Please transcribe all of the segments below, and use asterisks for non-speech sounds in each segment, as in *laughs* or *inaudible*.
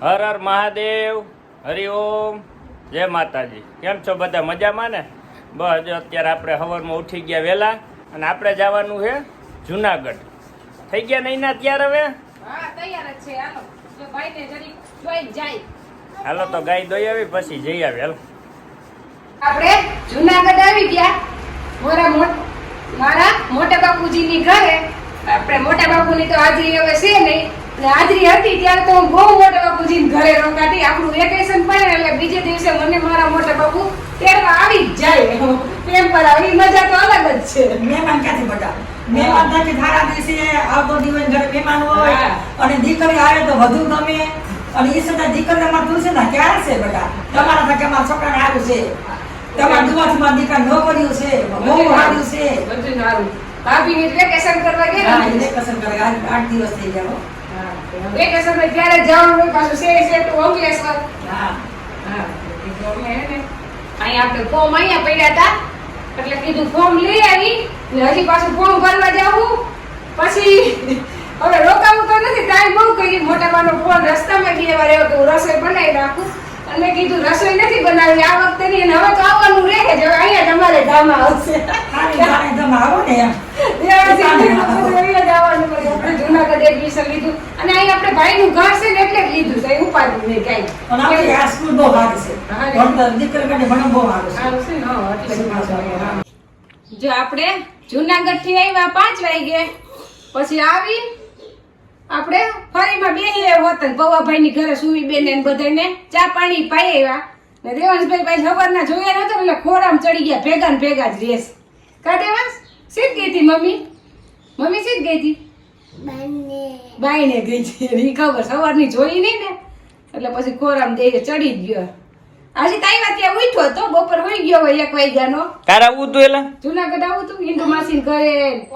હર હર મહાદેવ હરિઓમ જય માતાજી. કેમ છો બધા? મજામાં ને? બસ અત્યારે આપણે હવરમાં ઉઠી ગયા વહેલા અને આપણે જવાનું છે જુનાગઢ. થઈ ગયા નહીં ના ત્યાર હવે? હાલો તો ગાય દોઈ આવી પછી જઈ આવી. હાલો. આપણે જુનાગઢ આવી ગયા. મારા મારા મોટા બાપુજીની ઘરે. આપણે મોટા બાપુની તો હાજરી હવે છે નહીં. ને હાજરી હતી ત્યારે તો હું બહુ મોટા બાપુજીની ઘરે રોકાતી. આપણું વેકેશન પડે એટલે બીજે દિવસે મને મારા મોટા બાપુ તેડવા આવી જ જાય. પ્રેમ પર આવી. મજા તો અલગ જ છે. મહેમાન ક્યાંથી બધા મહેમાન થકી ધારા દિવસે આવતો દિવસ ઘરે મહેમાન હોય. અને દીકરી આવે તો વધુ ગમે. અને એ દીકરીને અમારે તું છે ને ક્યારે છે બધા તમારા થકી અમારા છોકરાને આવ્યું છે. તમારા દુવાથી મારા દીકરા નોકરીઓ છે. બહુ સારું. છે. બધું સારું. ભાભીની વેકેશન કરવા ગયા ને? વેકેશન કરવા આઠ દિવસ થઈ ગયા. વેકેશન ત્યારે જવાનું હોય પાછું સે સે ટુ અંકલેશ્વર હા. હા, અહીંયા આપણે ફોર્મ અહીંયા પડ્યા હતા. એટલે કીધું ફોર્મ લઈ આવી ને હજી પાછું ફોર્મ ભરવા જાવું. પછી હવે રોકાવું તો નથી ટાઈમ બહુ કરી મોટા બાનો ફોન રસ્તામાં ગઈ એવો કે હું રસોઈ બનાવી નાખું. અને કીધું રસોઈ નથી બનાવી આ વખતે ની હવે તો આવવાનું રહે કે હવે અહીંયા તમારે ધામા આવશે આવો ને એમ. જુનાગઢ એડમિશન લીધું. અને અહીં આપણે ભાઈનું ઘર છે ને એટલે જ લીધું છે. ઉપાધિ નહીં અને આપણે આ સ્કૂલ બહુ સારી છે. ભણતર દીકરી માટે ભણો બહુ સારું છે. એટલે જ આપણે જુનાગઢથી આવ્યા. પાંચ વાગે. પછી આવી આપણે ફરીમાં બેહી હોત પવાભાઈ ની ઘરે સુવી બેન ને બધાને ચા પાણી પાઈ આવ્યા. ને દેવાંશભાઈ ભાઈ સવારના જોયા નતો એટલે ખોરામ ચડી ગયા ભેગા ને ભેગા જ રેસ કા દેવાંશ સીધ ગઈ હતી મમ્મી? મમ્મી સીધ ગઈ હતી? બાઈને. ગઈ છે. એની ખબર સવારની જોઈ નહીં ને. એટલે પછી ખોરામ દે ચડી જ ગયો. આજે તાઈ ત્યાં ઉઠ્યો તો બપોર હોઈ ગયો હોય એક વાગ્યાનો. નો આવું તું એલા જુનાગઢ આવું તું ઇન્દુ માસી ઘરે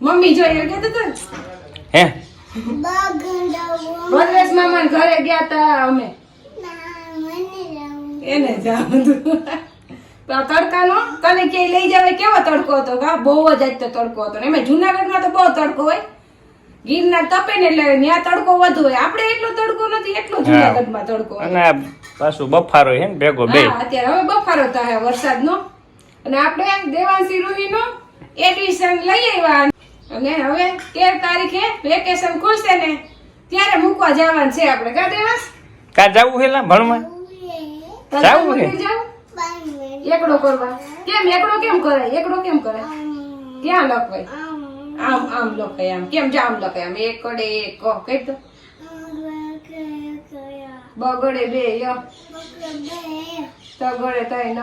મમ્મી જોઈ એમ કહેતો તો હે? ભદ્રેશ મામા ઘરે ગયા તા અમે. એને જાવ તું. તડકાનો તને ક્યાંય લઈ જાવે કેવો તડકો હતો? કા બહુ જ આજ તો તડકો હતો ને. એમાં જુનાગઢમાં તો બહુ તડકો હોય. ગીરના તપે ને એટલે ત્યાં તડકો વધુ હોય. આપણે એટલો તડકો નથી એટલો જુનાગઢમાં તડકો અને પાછું બફારો હે ને ભેગો બે. અત્યારે હવે બફારો થાય વરસાદનો. અને આપણે દેવાંશી રૂહીનો એડમિશન લઈ આવ્યા. અને હવે તેર તારીખે વેકેશન ખુલશે ને ત્યારે મૂકવા જવાનું છે આપણે. કા દેવાંશ? કા જવું હેલા ભણવા? જવું હે? એકડો કરવા. કેમ એકડો કેમ કરે એકડો કેમ કરે ક્યાં લખવાય આમ આમ લખાય આમ. કેમ જામ લખાય? આમ એકડે એક કહી દો. બગડે બે ય. તગડે તઈ ન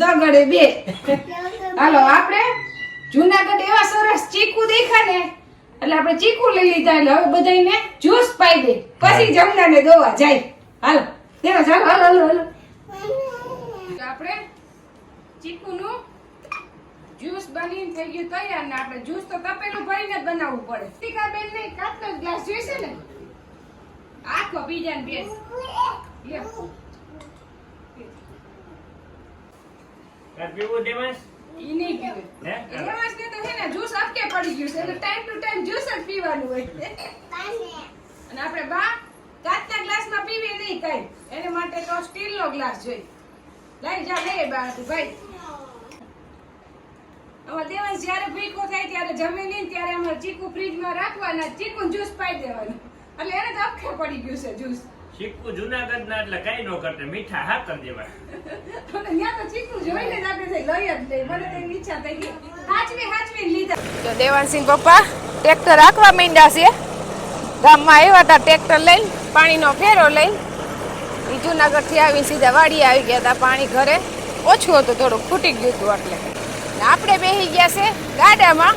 તગડે બે. હાલો આપણે જુનાગઢ એવા સરસ ચીકુ દેખા ને એટલે આપણે ચીકુ લઈ લીધા એટલે હવે બધાને જ્યુસ પાઈ દે. પછી જમનાને દોવા જાય. હાલો દેવા ચાલો હાલો હાલો. આપણે ચીકુનું જ્યુસ બની થઈ ગયું તૈયાર ને આપણે જ્યુસ તો તપેલું ભરીને જ બનાવવું પડે. ટીકા બેન ને કાચનો ગ્લાસ જોઈશે ને? આખો બીજા ને બેન પીવું દેવાંશ ઈ નહીં પીવે. હે? એમાં તો છે ને જ્યુસ અટકે પડી ગયું છે. એટલે ટાઈમ ટુ ટાઈમ જ્યુસ જ પીવાનું હોય. અને આપણે બા કાચના ગ્લાસમાં પીવી નહીં કઈ. એને માટે તો સ્ટીલનો ગ્લાસ જોઈ લઈ જા લઈ બા તું ભાઈ. અમાર દેવાંશ જ્યારે ભીખો થાય ત્યારે જમી નહીં ત્યારે અમારે ચીકુ ફ્રીજમાં રાખવાના ચીકુ જ્યુસ પાઈ દેવાનું. એટલે એને તો અખે પડી ગયું છે જ્યુસ ચીકુ જુનાગઢ ના એટલે કઈ નો કરતે મીઠા હા કરી દેવા. ત્યાં તો ચીકુ જોઈને જ આપણે થઈ લઈ જ લઈ મને તો ઈચ્છા થઈ ગઈ. હાચવી હાચવી લીધા. તો દેવાનસિંહ પપ્પા ટ્રેક્ટર રાખવા માંડ્યા છે. ગામમાં આવ્યા હતા ટ્રેક્ટર લઈને પાણીનો ફેરો લઈને ઈ જુનાગઢથી આવી સીધા વાડીએ આવી ગયા હતા પાણી ઘરે. ઓછું હતું થોડુંક ખૂટી ગયું હતું એટલે. આપણે બેસી ગયા છે ગાડામાં.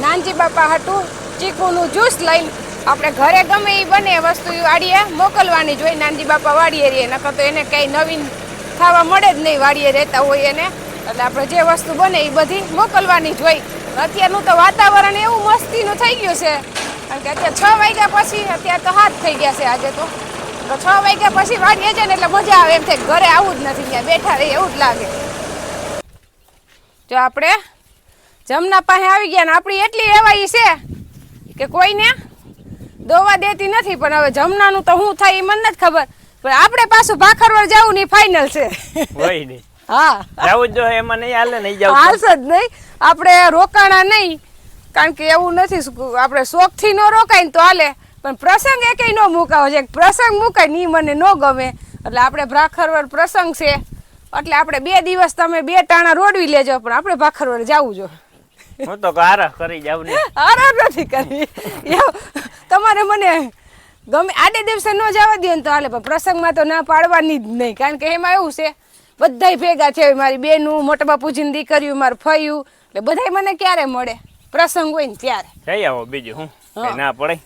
નાનજી બાપા હાટું ચીકુનું જ્યુસ લઈને આપણે ઘરે ગમે એ બને વસ્તુ વાડીએ મોકલવાની જોઈ નાનજી બાપા વાડીએ રહીએ, નકર તો એને કંઈ નવીન ખાવા મળે જ નહીં વાડીએ રહેતા હોય એને. એટલે આપણે જે વસ્તુ બને એ બધી મોકલવાની જોઈ અત્યારનું તો વાતાવરણ એવું મસ્તીનું થઈ ગયું છે. કારણ કે અત્યારે છ વાગ્યા પછી, અત્યારે તો હાથ થઈ ગયા છે આજે તો. તો છ વાગ્યા પછી વાડીએ જાય ને એટલે મજા આવે એમ થાય ઘરે આવું જ નથી ત્યાં બેઠા રહીએ એવું જ લાગે. જો આપણે જમના પાસે આવી ગયા ને આપણી એટલી એવાઈ છે કે કોઈને દોવા દેતી નથી પણ હવે જમનાનું તો શું થાય એ મને નથી ખબર. પણ આપણે પાછું ભાખરવડ જવું ની ફાઇનલ છે. *laughs* હા. જવું જ એમાં નહીં હાલે નહીં જાવ. હાલશે જ નહીં. આપણે રોકાણા નહીં. કારણ કે એવું નથી આપણે આપણે શોખથી ન રોકાય ને તો હાલે. પણ પ્રસંગ એકેય ન મુકાવો છે. પ્રસંગ મૂકાયની મને ન ગમે. એટલે આપણે ભાખરવડ પ્રસંગ છે. એટલે આપણે બે દિવસ તમે બે ટાણા રોડવી લેજો પણ આપણે ભાખરવડ જવું જો. હું તો આરહ કરી જાવ ને. *laughs* આરહ નથી કરી. તમારે મને ગમે આડે દિવસે ન જવા દે ને તો હાલે પણ પ્રસંગમાં તો ના પાડવાની જ નહીં. કારણ કે એમાં એવું છે બધાય ભેગા છે મારી બેનું મોટા બાપુજીની કર્યું મારું ફયું એટલે બધાય મને ક્યારે મળે? પ્રસંગ હોય ને ત્યારે. જઈ આવો બીજું હું. ના પડે.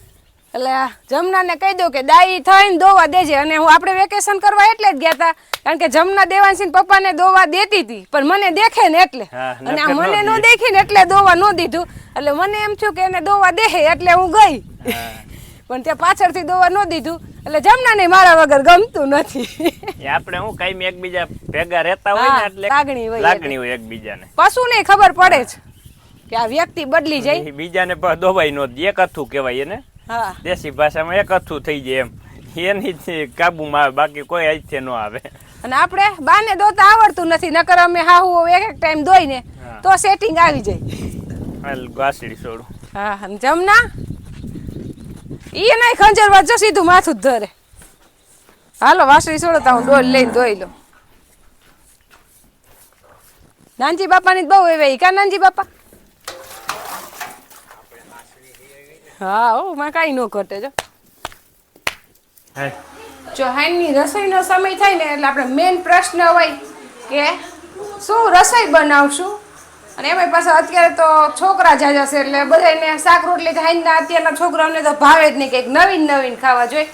એટલે જમનાને કહી દઉં કે દાઈ થઈને દોવા દેજે. અને હું આપણે વેકેશન કરવા એટલે જ ગયા હતા. કારણ કે જમના દેવાંશી પપ્પાને દોવા દેતી હતી. પણ મને દેખે ને એટલે. અને આ મને ન દેખીને દેખી ને એટલે દોવા ન દીધું. એટલે મને એમ થયું કે એને દોવા દેહે એટલે હું ગઈ. પણ ત્યાં પાછળથી દોવા ન દીધું. એટલે જમનાને મારા વગર ગમતું નથી. આપણે હું કાંઈ એકબીજા ભેગા રહેતા હોય ને એટલે લાગણી હોય લાગણી હોય એકબીજાને. પશુને ખબર પડે છે કે આ વ્યક્તિ બદલી જાય. બીજાને દોવાઈ નો દે. એક હતું કહેવાય એને. દેશી ભાષામાં એક અથું થઈ જાય એમ. એની જ કાબુમાં આવે બાકી કોઈ આજથી ન આવે. અને આપણે બાને દોતા આવડતું નથી નકર અમે હાહુ એક એક ટાઈમ દોઈને હા. તો સેટિંગ આવી જાય. હાલ ગાસડી છોડું. હા અને જમના? ઈ નહીં ખંજર વાંચો સીધું માથું જ ધરે. હાલો વાસળી છોડો તો હું ડોલ લઈને ધોઈ લઉં. નાનજી બાપાની જ બહુ એવી કા નાનજી બાપા? હા ઓ માં કાંઈ ન ઘટે જો. જો હાઈની રસોઈનો સમય થાય ને એટલે આપણે મેઇન પ્રશ્ન હોય કે શું રસોઈ બનાવશું? અને એમાં પાછા અત્યારે તો છોકરા જાજા છે એટલે બધાને શાક રોટલી તો હાઈના અત્યારના છોકરાઓને તો ભાવે જ નહીં કંઈક નવીન નવીન ખાવા જોઈએ.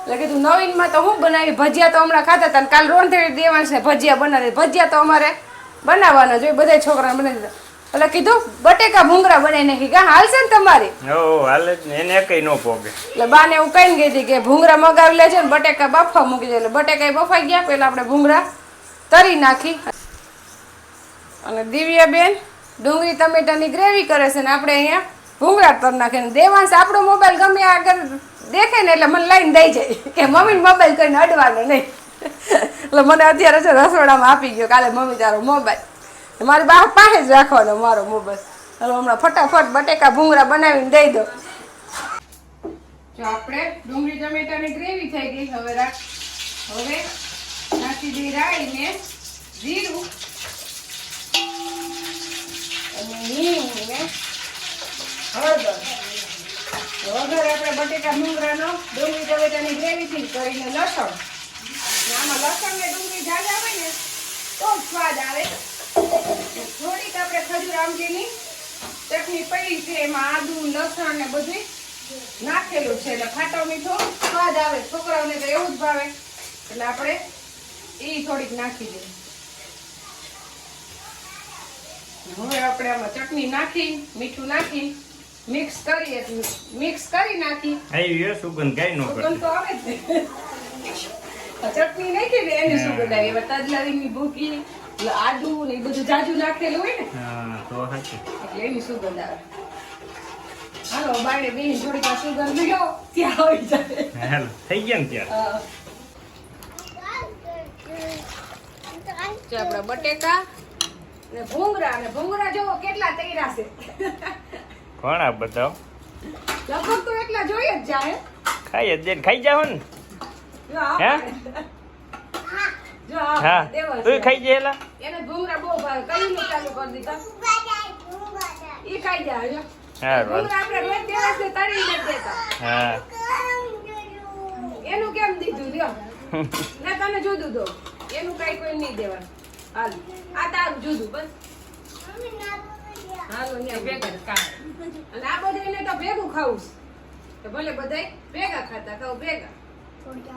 એટલે કીધું નવીનમાં તો હું બનાવી? ભજીયા તો હમણાં ખાતા હતા ને કાલ રોંધેડી દેવાનું છે ભજીયા બનાવી. ભજીયા તો અમારે બનાવવાના જોઈએ બધા છોકરાને બનાવી દીધા. એટલે કીધું બટેકા ભૂંગરા બનાવી નાખી કા હાલશે ને તમારી? ઓ હાલે જ ને એને કઈ નો પોગે એટલે બાને એવું કઈ ગઈ હતી કે ભૂંગરા મગાવી લેજે ને બટેકા બફા મૂકી દે એટલે બટેકા બફાઈ ગયા પેલા આપણે ભૂંગળા તરી નાખી. અને દિવ્યા બેન ડુંગળી ટમેટાની ગ્રેવી કરે છે ને આપણે અહીંયા ભૂંગળા તર નાખે ને દેવાંશ આપણો મોબાઈલ ગમે આગળ દેખે ને એટલે મને લઈને દઈ જાય. કે મમ્મીને મોબાઈલ કરીને અડવાનો નહીં. *laughs* એટલે મને અત્યારે છે રસોડામાં આપી ગયો કાલે મમ્મી તારો મોબાઈલ. મારી બા પાસે જ રાખવાનો મારો મોબાઈલ. હવે હમણાં ફટાફટ બટેકા ભૂંગરા બનાવીને દઈ દો જો આપણે ડુંગળી, ટમેટાની ગ્રેવી થઈ ગઈ. હવે રાખ, હવે નાખી દઈ રાઈને જીરું. અને હિંગ ને હળદર વગર આપણે બટેકા ભૂંગરાનો ડુંગળી, ટમેટાની ગ્રેવીથી કરીને લસણ. આમાં લસણ ને ડુંગળી જાજા આવે ને, તો સ્વાદ આવે. થોડીક આપણે ખજૂર આમલીની ચટણી પડી છે એમાં આદુ લસણ ને બધું નાખેલું છે. એટલે ખાટો મીઠો સ્વાદ આવે છોકરાઓને તો એવું જ ભાવે. એટલે આપણે એ થોડીક નાખી દઈએ. હવે આપણે આમાં ચટણી નાખી મીઠું નાખી મિક્સ કરીએ મિક્સ કરી નાખી. આવી સુગંધ કઈ નો સુગંધ તો આવે જ *laughs* ચટણી નાખી ને એની સુગંધ આવે. એમાં તજલારીની ભૂકી આદુ ને એ બધું જાજુ નાખેલું હોય ને હા તો સાચું એટલે એની સુગંધ આવે. હાલો બાળે બેન થોડીક વાર સુગંધ લ્યો ત્યાં આવી જાય. હાલ થઈ ગયા ને ત્યાં આપણા બટેકા ને ભૂંગળા અને ભૂંગરા જોવો કેટલા તૈરા છે. ઘણા બધા લગભગ તો એટલા જોઈએ જ જાય. ખાઈ જ જઈને ખાઈ જાવ ને. જો જો હા તું ખાઈ જાય એલા એને ભૂંગળા બહુ ભાવે. કયું નું ચાલુ કરી દીધા? ઈ ખાઈ જો હા. વાલ આપણે રોજ દિવસે તળીને જ દેતા. હા. એનું કેમ દીધું લ્યો? *laughs* ને તમે જુદું દો. એનું કઈ કોઈ નહીં દેવાનું. હાલ. આ તારું જુદું બસ. હાલો અહીંયા ભેગા અને આ બધાને તો ભેગું ખાવું તો ભલે બધાય ભેગા ખાતા ખાવ ભેગા.